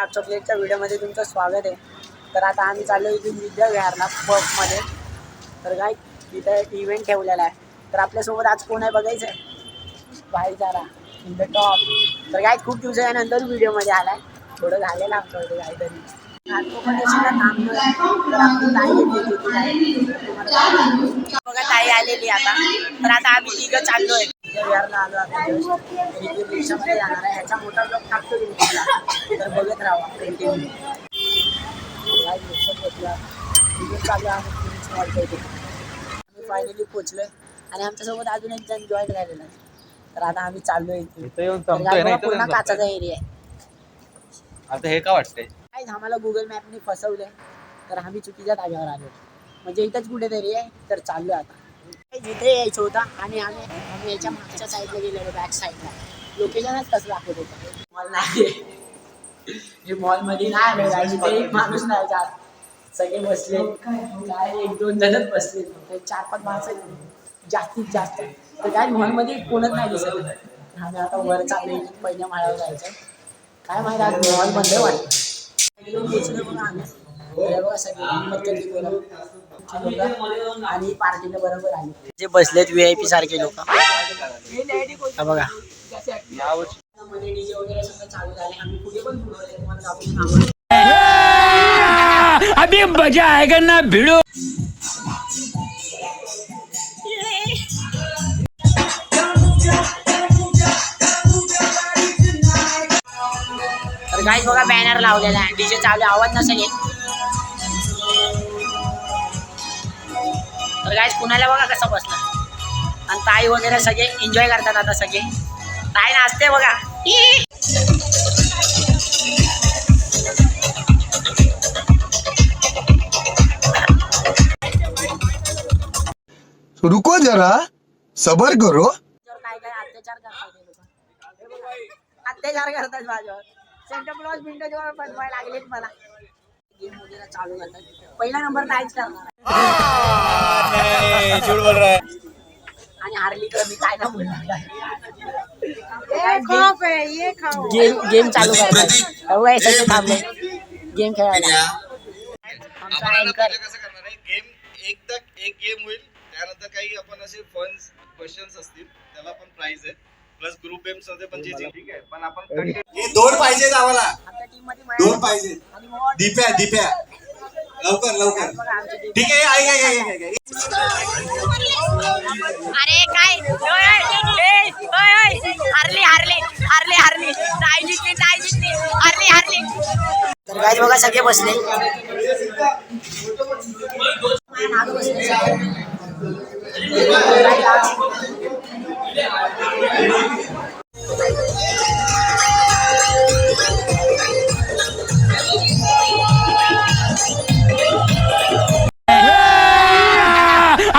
नाग चॉकलेटच्या व्हिडिओमध्ये तुमचं स्वागत आहे. तर आता आम्ही चाललो इथून विद्याविहारला पबमध्ये तर काय तिथं इव्हेंट ठेवलेला आहे. तर आपल्यासोबत आज कोण आहे बघायचं आहे भाईचारा इन द टॉप तर काय खूप दिवसानंतर व्हिडिओमध्ये आला आहे थोडं झालेलं आमच्याकडे काहीतरी. ट्रान्सपोर्टेशनला थांबलोय तर ताई बघा ताई आलेली आता. तर आता आम्ही तिघं चाललोय विहारला आलो आता just. आणि ती रिक्षामध्ये जाणार आहे. ह्याचा मोठा ब्लॉग टाकतो की मी तुम्हाला. तर बघत राहा कंटिन्यू चालू आहे आम्ही फायनली पोचलोय आणि आमच्यासोबत अजून एक जण जॉईन राहिलेला तर आता आम्ही चाललोय पूर्ण काचाचा. एरिया आहे. आता हे का वाटतंय? काय आम्हाला गुगल मॅपने फसवलंय. तर आम्ही चुकीच्या जागेवर आलो. म्हणजे इथंच कुठेतरी आहे. तर चाललोय आता. जिथे यायचं होतं आणि आम्ही आम्ही याच्या मागच्या साईडला गेलेलो बॅक साईडला लोकेशनच कसं दाखवत होतं. मॉल नाही. हे मॉलमध्ये नाही आलो. इथे एक माणूस नाही जात. सगळे बसले. काय? एक दोन जणच बसले. चार पाच माणसं. जास्तीत जास्त. तर काय मॉलमध्ये कोणच नाही दिसत. आम्ही आता वर चाललो पहिल्या माळ्यावर जायचं. काय माहिती आज मॉल बंद आहे वाटतं आणि पार्टीला बरोबर आली जे बसलेत व्ही आय पी सारखे लोक बघा आम्ही अभी मजा आएगा ना भिड़ो तर काही बघा बॅनर लावलेला आहे. डीजे चालू आवाज नसेल येत. गाईज कुणाला बघा कसं बसला. आणि ताई वगैरे सगळे एन्जॉय करतात आता सगळे. ताई नाचते बघा. रुको जरा सबर करो. काय काय अत्याचार करतात. अत्याचार करतात माझ्यावर. सेंटर क्लॉज मिनिटाच्या बनवायला लागलेत मला. गेम वगैरे चालू करतात. पहिला नंबर नाहीच करणार आणि हारली तर मी काय ना बोलणार गेम गेम चालू एवढं हे थांबले गेम खेळायला आमचा अँकर पहिले कसं करणार आहे? गेम एकदा एक गेम होईल त्यानंतर काही आपण असे फन क्वेश्चन्स असतील त्याला पण प्राइज आहे. प्लस ग्रुप गेम्समध्ये पण जे ठीक आहे पण आपण हे दोन पाहिजेत आम्हाला. आमच्या टीममध्ये दोन पाहिजे. दिप्या दिप्या. लवकर लवकर. ठीक आहे अरे काय. हारली हारली हारली हारली. टाय जिंकली टाय जिंकली. हारली हारली. तर काय बघा सगळे बसले. बसले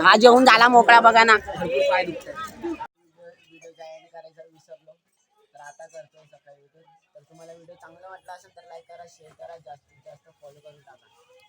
हा जेवून झाला मोकळा बघा ना. विसरलो आता करतो सकाळी तर तुम्हाला व्हिडिओ चांगला वाटला असेल तर लाईक करा शेअर करा जास्तीत जास्त फॉलो करून टाका.